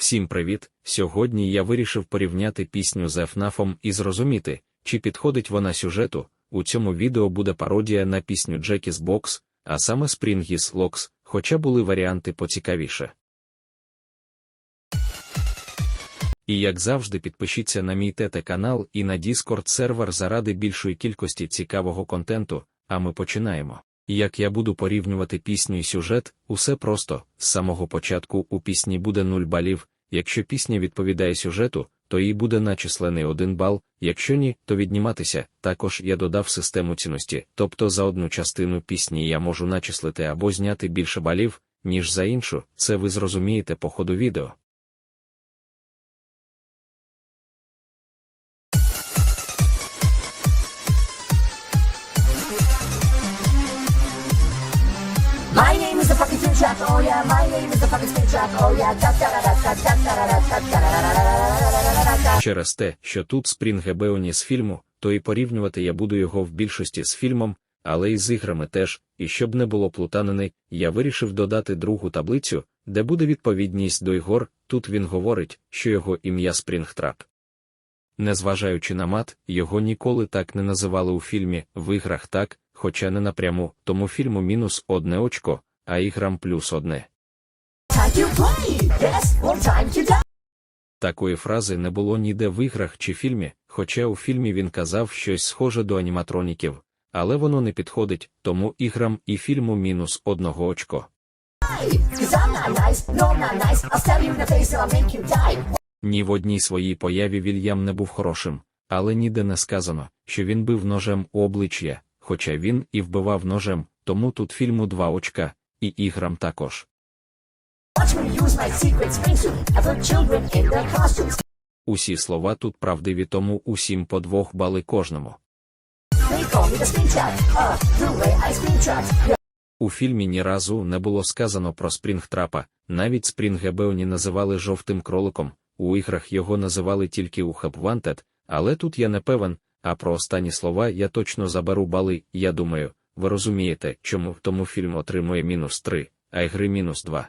Всім привіт! Сьогодні я вирішив порівняти пісню з FNAF і зрозуміти, чи підходить вона сюжету. У цьому відео буде пародія на пісню Джекіс Box, а саме Springis Locks, хоча були варіанти поцікавіше. І як завжди, підпишіться на мій ТТ канал і на Discord сервер заради більшої кількості цікавого контенту, а ми починаємо. Як я буду порівнювати пісню і сюжет, усе просто з самого початку у пісні буде 0 балів. Якщо пісня відповідає сюжету, то їй буде начислений 1 бал, якщо ні, то відніматися. Також я додав систему цінності, тобто за одну частину пісні я можу начислити або зняти більше балів, ніж за іншу, це ви зрозумієте по ходу відео. Oh yeah. My name is the fucking Spin Trap, oh yeah. Da da da da da da da da da da da da da Через те, що тут Спрінг Беоні з фільму, то і порівнювати я буду його в більшості з фільмом, але і з іграми теж, і щоб не було плутанини, я вирішив додати другу таблицю, де буде відповідність до ігор, тут він говорить, що його ім'я Спрінгтрап. Незважаючи на мат, його ніколи так не називали у фільмі, в іграх так, хоча не напряму, тому фільму мінус одне очко, а іграм плюс одне. Такої фрази не було ніде в іграх чи фільмі, хоча у фільмі він казав щось схоже до аніматроніків, але воно не підходить, тому іграм і фільму мінус одного очко. Ні в одній своїй появі Вільям не був хорошим, але ніде не сказано, що він бив ножем у обличчя, хоча він і вбивав ножем, тому тут фільму два очка, і іграм також. Усі слова тут правдиві, тому усім по двох бали кожному. У фільмі ні разу не було сказано про Спрінгтрапа, навіть Спрінгебеоні називали жовтим кроликом, у іграх його називали тільки у Wanted, але тут я не певен, а про останні слова я точно заберу бали, я думаю, ви розумієте, чому тому фільм отримує мінус 3, а ігри мінус 2.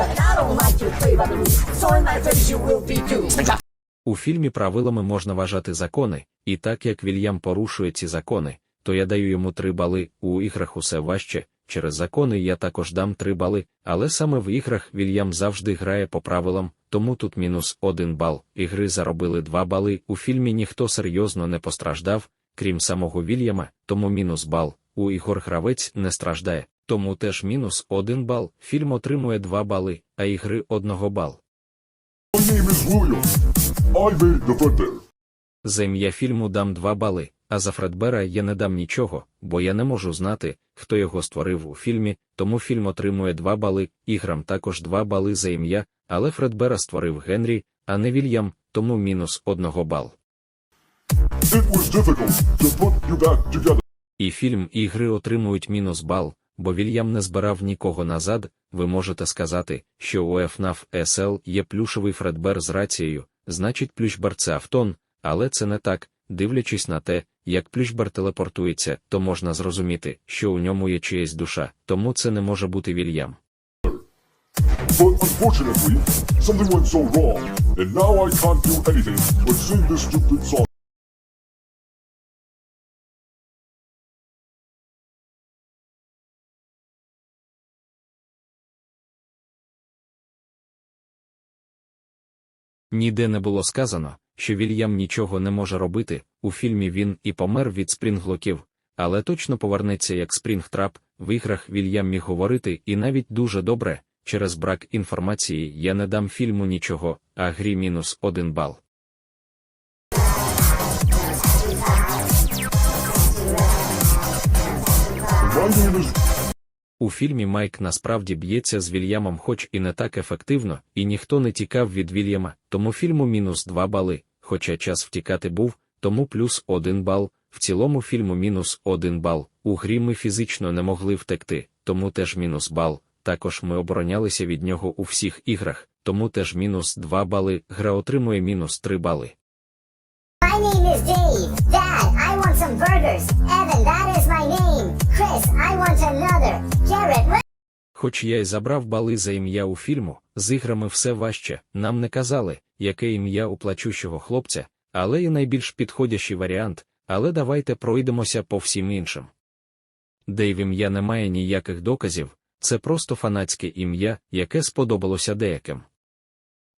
And I don't like to play by the rules, so in my face you will be doomed. Spin Trap. У фільмі правилами можна вважати закони, і так як Вільям порушує ці закони, то я даю йому 3 бали, у іграх усе важче, через закони я також дам 3 бали, але саме в іграх Вільям завжди грає по правилам, тому тут мінус 1 бал, ігри заробили 2 бали, у фільмі ніхто серйозно не постраждав, крім самого Вільяма, тому мінус бал, у ігор гравець не страждає, тому теж мінус 1 бал, фільм отримує 2 бали, а ігри 1 бал. За ім'я фільму дам 2 бали, а за Фредбера я не дам нічого, бо я не можу знати, хто його створив у фільмі, тому фільм отримує 2 бали, іграм також 2 бали за ім'я, але Фредбера створив Генрі, а не Вільям, тому мінус 1 бал. It was difficult to put you back together. І фільм і ігри отримують мінус бал, бо Вільям не збирав нікого назад. Ви можете сказати, що у FNAF SL є плюшевий Фредбер з рацією, значить плющбар це автон, але це не так. Дивлячись на те, як плющбар телепортується, то можна зрозуміти, що у ньому є чиясь душа, тому це не може бути Вільям. But unfortunately, something went so wrong, and now I can't do anything but sing this stupid song. Ніде не було сказано, що Вільям нічого не може робити, у фільмі він і помер від спрінглоків, але точно повернеться як спрінгтрап, в іграх Вільям міг говорити і навіть дуже добре, через брак інформації я не дам фільму нічого, а грі мінус один бал. Is У фільмі Майк насправді б'ється з Вільямом, хоч і не так ефективно, і ніхто не тікав від Вільяма, тому фільму мінус 2 бали, хоча час втікати був, тому плюс 1 бал, в цілому фільму мінус 1 бал. У грі ми фізично не могли втекти, тому теж мінус бал. Також ми оборонялися від нього у всіх іграх, тому теж мінус 2 бали, гра отримує мінус 3 бали. My name is Dave. Dad, I want some burgers. Evan, that is my name. Chris, I want another. Хоч я й забрав бали за ім'я у фільму, з іграми все важче, нам не казали, яке ім'я у плачущого хлопця, але і найбільш підходящий варіант, але давайте пройдемося по всім іншим. Де в ім'я немає ніяких доказів, це просто фанатське ім'я, яке сподобалося деяким.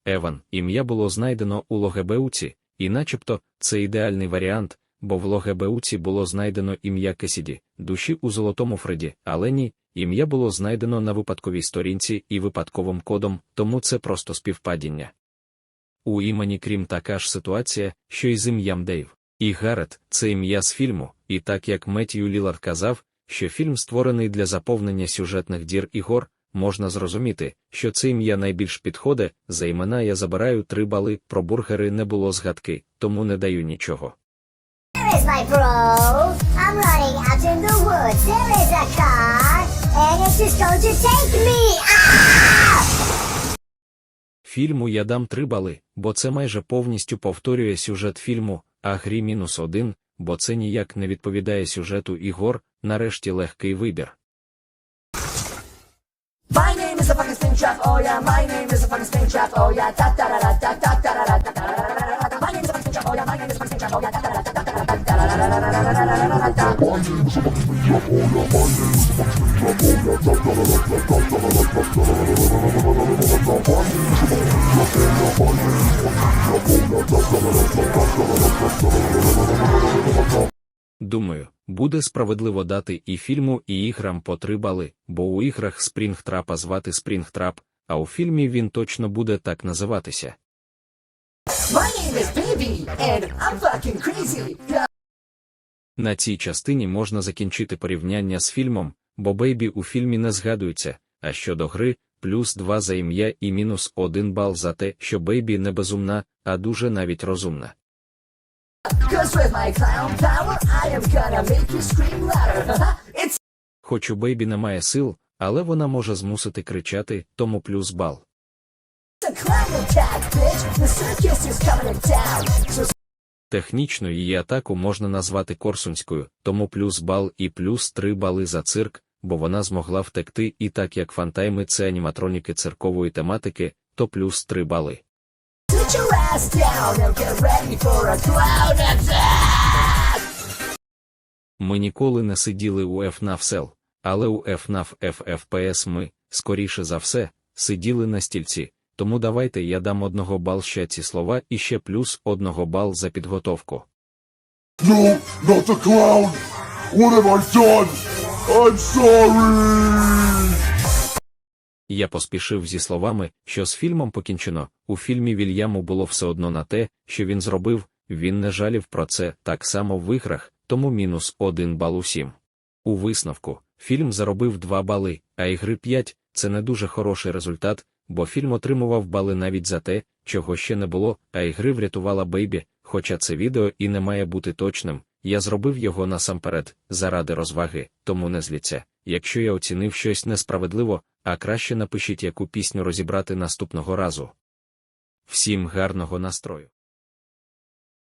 Еван, ім'я було знайдено у Логебеуці, і начебто це ідеальний варіант, бо в Логебеуці було знайдено ім'я Кесіді, душі у золотому Фреді, але ні, ім'я було знайдено на випадковій сторінці і випадковим кодом, тому це просто співпадіння. У імені крім така ж ситуація, що й з ім'ям Дейв. І Гарет це ім'я з фільму, і так як Меттію Лілард казав, що фільм створений для заповнення сюжетних дір і гор, можна зрозуміти, що це ім'я найбільш підходить, за імена я забираю три бали, про бургери не було згадки, тому не даю нічого. My bro? I'm running out in the woods. There is a car, and it's just going to take me. Ah! Фільму я дам три бали, бо це майже повністю повторює сюжет фільму, а грі мінус один, бо це ніяк не відповідає сюжету ігор, нарешті легкий вибір. My name is a fucking spin trap, oh yeah, my name is a fucking spin trap, oh yeah, oh oh Думаю, буде справедливо дати і фільму, і іграм по три бали, бо у іграх Спрінгтрапа звати Спрінгтрап, а у фільмі він точно буде так називатися. My name is Baby, and I'm fucking crazy. На цій частині можна закінчити порівняння з фільмом, бо Бейбі у фільмі не згадується, а щодо гри, плюс два за ім'я і мінус один бал за те, що Бейбі не безумна, а дуже навіть розумна. It's Хоч у Бейбі немає сил, але вона може змусити кричати, тому плюс бал. Технічно її атаку можна назвати корсунською, тому плюс бал і плюс три бали за цирк, бо вона змогла втекти, і так як фантайми це аніматроніки циркової тематики, то плюс три бали. Ми ніколи не сиділи у FNAF Cell, але у FNAF FFPS ми, скоріше за все, сиділи на стільці, тому давайте я дам одного бал ще ці слова і ще плюс одного бал за підготовку. No, not the clown! What have I done? I'm sorry! Я поспішив зі словами, що з фільмом покінчено. У фільмі Вільяму було все одно на те, що він зробив, він не жалів про це так само в іграх, тому мінус один бал усім. У висновку, фільм заробив 2 бали, а ігри 5 – це не дуже хороший результат, бо фільм отримував бали навіть за те, чого ще не було, а ігри врятувала Бейбі, хоча це відео і не має бути точним, я зробив його насамперед, заради розваги, тому не зліться. Якщо я оцінив щось несправедливо, а краще напишіть, яку пісню розібрати наступного разу. Всім гарного настрою!